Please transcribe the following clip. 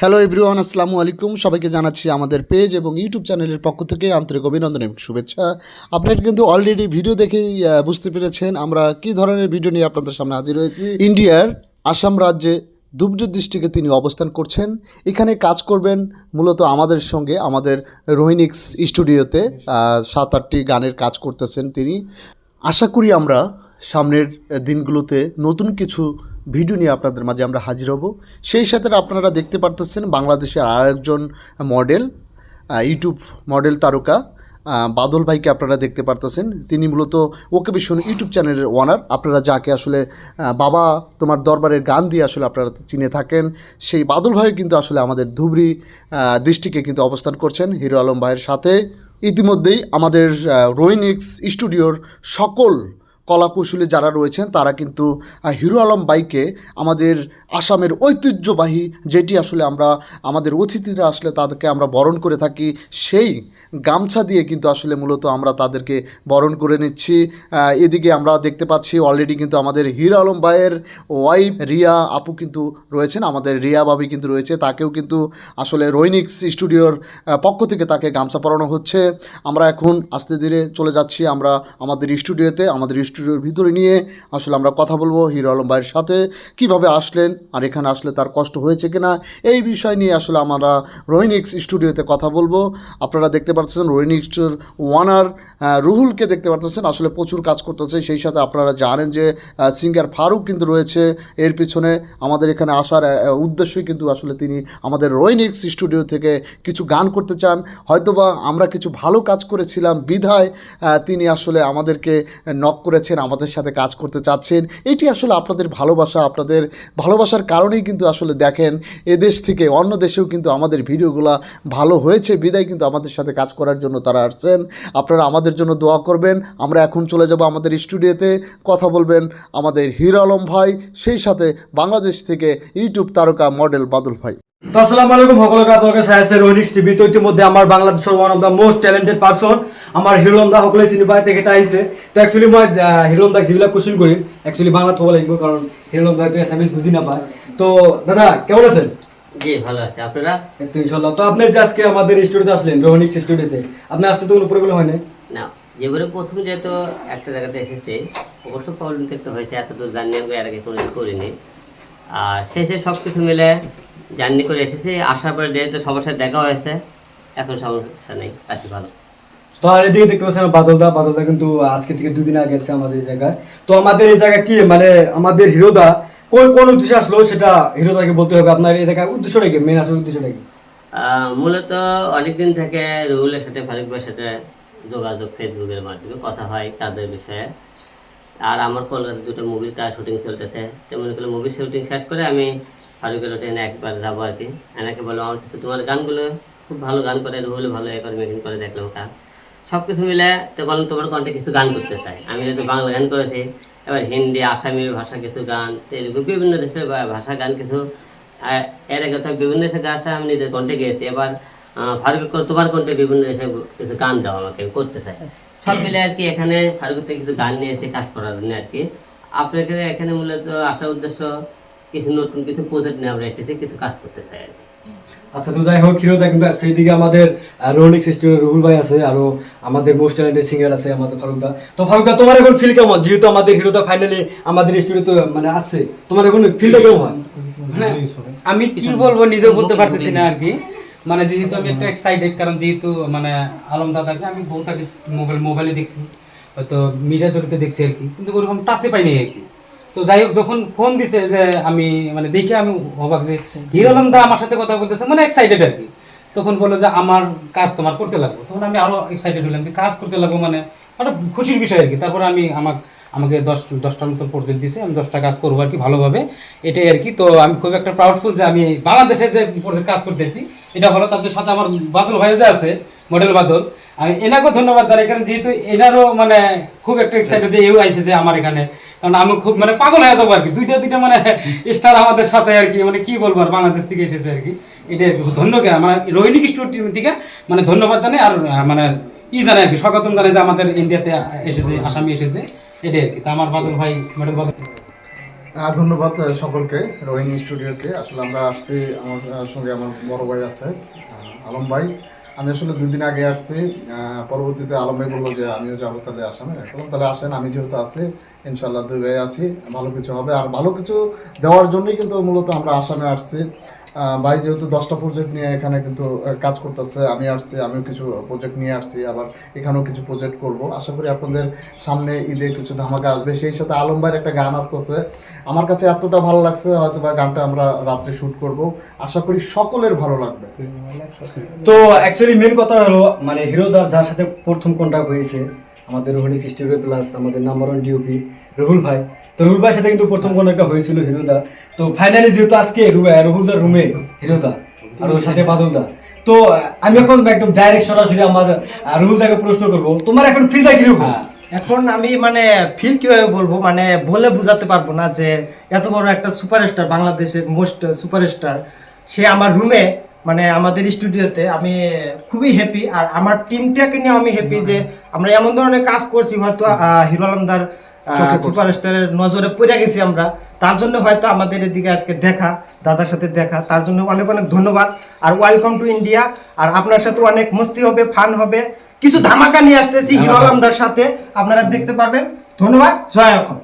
Hello everyone আসসালামু আলাইকুম সবাইকে জানাচ্ছি আমাদের পেজ এবং ইউটিউব চ্যানেলের পক্ষ থেকে আন্তরিক অভিনন্দন এবং শুভেচ্ছা। আপনারা কিন্তু অলরেডি ভিডিও দেখেই বুঝতে পেরেছেন আমরা কি ধরনের ভিডিও নিয়ে আপনাদের সামনে হাজির হয়েছি। ইন্ডিয়ার আসাম রাজ্যে ধুবড়ি ডিস্ট্রিক্টে তিনি অবস্থান করছেন। এখানে কাজ করবেন মূলত আমাদের সঙ্গে আমাদের রোহিনিক্স স্টুডিওতে সাত আটটি গানের কাজ করতেছেন তিনি। আশা করি আমরা সামনের দিনগুলোতে নতুন কিছু ভিডিও নিয়ে আপনাদের মাঝে আমরা হাজির হব। সেই সাথে আপনারা দেখতে পারতেছেন বাংলাদেশের আরেকজন মডেল ইউটিউব মডেল তারকা বাদল ভাইকে আপনারা দেখতে পারতেছেন। তিনি মূলত ওকে ভীষণ ইউটিউব চ্যানেলের ওনার। আপনারা যাকে আসলে বাবা তোমার দরবারের গান দিয়ে আসলে আপনারা চিনে থাকেন। সেই বাদল ভাই কিন্তু আসলে আমাদের ধুবড়ি ডিস্ট্রিক্টে কিন্তু অবস্থান করছেন হিরো আলম ভাইয়ের সাথে। ইতিমধ্যেই আমাদের রোইনিক্স স্টুডিওর সকল কলাকুশলী যারা রয়েছেন, তারা কিন্তু হিরো আলম বাইকে আমাদের আসামের ঐতিহ্যবাহী যেটি আসলে আমরা, আমাদের অতিথিরা আসলে তাদেরকে আমরা বরণ করে থাকি, সেই গামছা দিয়ে কিন্তু আসলে মূলত আমরা তাদেরকে বরণ করে নিচ্ছি। এদিকে আমরা দেখতে পাচ্ছি অলরেডি কিন্তু আমাদের হিরো আলম বাইয়ের ওয়াইফ রিয়া আপু কিন্তু রয়েছেন, আমাদের রিয়া বাবি কিন্তু রয়েছে, তাকেও কিন্তু আসলে রোইনিক্স স্টুডিওর পক্ষ থেকে তাকে গামছা পরানো হচ্ছে। আমরা এখন আস্তে ধীরে চলে যাচ্ছি, আমরা আমাদের স্টুডিওতে, আমাদের স্টুডিওর ভিতরে নিয়ে আসলে আমরা কথা বলব হিরো আলম ভাইয়ের সাথে। কীভাবে আসলেন আর এখানে আসলে তার কষ্ট হয়েছে কিনা, এই বিষয় নিয়ে আসলে আমরা রোহিনিক্স স্টুডিওতে কথা বলব। আপনারা দেখতে পাচ্ছেন রোহিনিক্সের ওয়ানার রুহুলকে দেখতে পাচ্ছেন। আসলে প্রচুর কাজ করতেছে। সেই সাথে আপনারা জানেন যে সিঙ্গার ফারুক কিন্তু রয়েছে এর পিছনে। আমাদের এখানে আসার উদ্দেশ্যই কিন্তু আসলে তিনি আমাদের রোহিনিক্স স্টুডিও থেকে কিছু গান করতে চান। হয়তোবা আমরা কিছু ভালো কাজ করেছিলাম বিধায় তিনি আসলে আমাদেরকে নক করেছেন। আমাদের সাথে কাজ করতে চাচ্ছেন। এটি আসলে আপনাদের ভালোবাসা, আপনাদের ভালোবাসার কারণেই কিন্তু আসলে দেখেন, এদেশ থেকে অন্য দেশেও কিন্তু আমাদের ভিডিওগুলো ভালো হয়েছে। বিদায় কিন্তু আমাদের সাথে কাজ করার জন্য তারা আসছেন। আপনারা আমাদের জন্য দোয়া করবেন। আমরা এখন চলে যাব আমাদের স্টুডিওতে। কথা বলবেন আমাদের হিরো আলম ভাই, সেই সাথে বাংলাদেশ থেকে ইউটিউব তারকা মডেল বাদল ভাই। তো আসসালামু আলাইকুম সকলকে আপোনালোকে চাই আছে ৰোহিণিক্স টিভি। তো ইতিমধ্যে আমাৰ বাংলাদেশৰ one of the most talented person আমাৰ হিৰোম দা সকলোৱে চিনি পায় তেখেত আহিছে তো একচুৱেলি মই হিৰোম দাক যিবিলাক কুৱেশ্যন কৰিম একচুৱেলি বাংলাত হ'ব লাগিব কাৰণ হিৰোম দাইতো এছামিজ বুজি নাপায়। তো দাদা কেমন আছেন? জি ভালো আছে। আপনারা? তো ইনশাল্লাহ তো আপনি যে আজকে আমাদের স্টুডিওতে আসলেন রোহিণিক্স স্টুডিওতে আপনি আসতে তো কোনো প্রবলেম হয় না না যেবারে প্রথম যেহেতু একটা জায়গাতে এসেছে অবশ্য প্রবলেম তো একটু হয়েছে এত দূর জার্নি আমি এর আগে কোনো করিনি। আর শেষে সব কিছু মিলে জার্নি করে এসেছি। আসার পরে যেহেতু সবার সাথে দেখা হয়েছে এখন সমস্যা নেই আছি ভালো। তো আর এদিকে দেখতে পাচ্ছেন বাদলদা। বাদলদা কিন্তু আজকে থেকে দুদিন আগে এসেছে আমাদের এই জায়গায়। তো আমাদের এই জায়গায় কি মানে আমাদের হিরোদা কোন কোন উদ্দেশ্যে আসলো সেটা হিরোদাকে বলতে হবে। আপনার এই জায়গায় উদ্দেশ্যটা কি মেন আসল উদ্দেশ্যটা কি মূলত অনেকদিন থেকে রুহুলের সাথে ফারুক ভাইয়ের সাথে যোগাযোগ ফেসবুকের মাধ্যমে কথা হয় তাদের বিষয়ে। আর আমার কলকাতা দুটো মুভির কাজ শুটিং চলতেছে। তেমন করে মুভির শুটিং শেষ করে আমি ফারুকের হোটেলে একবার যাব আর কি। এনাকে বললাম, আমার কিছু তোমার গানগুলো খুব ভালো গান করে, রুহুল ভালো এ করে মেকিং করে, দেখলাম কাজ সব কিছু মিলে তো বললাম, তোমার কণ্ঠে কিছু গান করতে চাই। আমি যেহেতু বাংলা গান করেছি, এবার হিন্দি, আসামি ভাষা কিছু গান, তেলুগু বিভিন্ন দেশের ভাষা গান কিছু এর আগে তো বিভিন্ন দেশের গান আমি নিজের কণ্ঠে গেয়েছি। এবার ফারুক তোমার কণ্ঠে বিভিন্ন দেশে কিছু গান দাও আমাকে করতে চাই সব মিলে আর কি এখানে ফারুক থেকে কিছু গান নিয়ে এসে কাজ করার জন্য আর কি। আপনাকে এখানে মূলত আসার উদ্দেশ্য কিছু নতুন কিছু প্রজেক্ট নিয়ে আমরা এসেছি কিছু কাজ করতে চাই আর কি। আচ্ছা তো যাই হোক হিরোদা কিন্তু সেই দিকে আমাদের রোনিক স্টুডিও রুহুল ভাই আছে আর আমাদের মোস্ট ট্যালেন্টেড সিঙ্গার আছে আমাদের ফারুকদা। তো ফারুকদা তোমার এখন ফিল কেমন? যেহেতু আমাদের হিরোদা ফাইনালি আমাদের স্টুডিওতে মানে আসছে তোমার এখন ফিলটা কেমন হয়? মানে আমি কি বলব নিজেও বলতে পারতেছি না আর কি। মানে যেহেতু আমি একটা এক্সাইটেড কারণ যেহেতু মানে আলম দাদাকে আমি বহুটাকে মোবাইল মোবাইলে দেখছি, হয়তো মিডিয়া জড়িত দেখছি আর কি, কিন্তু ওরকম টাচে পাইনি আর কি। তো যাই হোক, যখন ফোন দিছে যে আমি মানে দেখে আমি অবাক যে, হিরো আলম দা আমার সাথে কথা বলতেছে মানে এক্সাইটেড আর কি। তখন বলল যে, আমার কাজ তোমার করতে লাগবো। তখন আমি আরও এক্সাইটেড হলাম যে, কাজ করতে লাগবো মানে একটা খুশির বিষয় আর কি। তারপরে আমি আমাকে আমাকে দশ দশটার মতো প্রজেক্ট দিছে, আমি দশটা কাজ করব আর কি ভালোভাবে। এটাই আর কি। তো আমি খুব একটা প্রাউডফুল যে আমি বাংলাদেশে যে প্রজেক্ট কাজ করতেছি, এটা হলো তাদের সাথে আমার বাদল ভাই যে আছে মডেল বাদল, আমি এনাকেও ধন্যবাদ জানাই। কারণ যেহেতু এনারও মানে খুব একটা এক্সাইটেড যে এও আইসে যে আমার এখানে। কারণ আমি খুব মানে পাগল হয়ে যাব আর কি। দুইটা দুইটা মানে স্টার আমাদের সাথে আর কি। মানে কি বলব আর বাংলাদেশ থেকে এসেছে আর কি। এটা ধন্যবাদ মানে রোহিণী স্টুডিও থেকে মানে ধন্যবাদ জানাই। আর মানে ই জানে আর কি, স্বাগতম জানে যে আমাদের ইন্ডিয়াতে এসেছে, আসামি এসেছে। এটাই আর কি। তা আমার বাদল ভাই মেডেল বাদল। ধন্যবাদ সকলকে রোহিণী স্টুডিওকে। আসলে আমরা আসছি আমার সঙ্গে আমার বড় ভাই আছে আলম ভাই। আমি আসলে দুই দিন আগে আসছি পরবর্তীতে আলম ভাই বলল যে আমিও যাব তাহলে আসামে। এখন তাহলে আসেন, আমি যেহেতু আছি ইনশাল্লাহ দুই ভাই আছি, ভালো কিছু হবে। আর ভালো কিছু দেওয়ার জন্যই কিন্তু মূলত আমরা আসামে আসছি। ভাই যেহেতু দশটা প্রজেক্ট নিয়ে এখানে কিন্তু কাজ করতেছে, আমি আসছি, আমিও কিছু প্রজেক্ট নিয়ে আসছি, আবার এখানেও কিছু প্রজেক্ট করব। আশা করি আপনাদের সামনে ঈদে কিছু ধামাকা আসবে। সেই সাথে আলম ভাইয়ের একটা গান আসতেছে। আমার কাছে এতটা ভালো লাগছে, হয়তো বা গানটা আমরা রাত্রে শুট করব। আশা করি সকলের ভালো লাগবে। তো অ্যাকচুয়ালি মেন কথা হলো মানে হিরোদার যার সাথে প্রথম কন্ট্যাক্ট হয়েছে আমাদের রোহিণী স্টুডিও প্লাস আমাদের নাম্বার ওয়ান ডিওপি রুহুল ভাই। তো রুহুল ভাইয়ের সাথে কিন্তু প্রথম কন্ট্যাক্টটা হয়েছিল হিরোদা। তো ফাইনালি যেহেতু আজকে রুহুলদার রুমে হিরোদা আর ওর সাথে বাদলদা। তো আমি এখন একদম ডাইরেক্ট সরাসরি আমার রুহুলদাকে প্রশ্ন করব, তোমার এখন ফিলটা কীরকম? হ্যাঁ। এখন আমি মানে ফিল কীভাবে বলব? মানে বলে বোঝাতে পারব না যে এত বড় একটা সুপারস্টার বাংলাদেশের মোস্ট সুপারস্টার সে আমার রুমে মানে আমাদের স্টুডিওতে আমি খুবই হ্যাপি আর আমার টিমটাকে নিয়ে আমি হ্যাপি যে আমরা এমন ধরনের কাজ করছি হয়তো হিরো আলমদার সুপারস্টারের নজরে পড়ে গেছি আমরা। তার জন্য হয়তো আমাদের এদিকে আজকে দেখা দাদার সাথে দেখা। তার জন্য অনেক অনেক ধন্যবাদ। আর ওয়েলকাম টু ইন্ডিয়া আর আপনার সাথে অনেক মস্তি হবে ফান হবে। কিছু ধামাকা নিয়ে আসতেছি হিরো আলমদার সাথে। আপনারা দেখতে পারবেন। ধন্যবাদ। জয় এখন।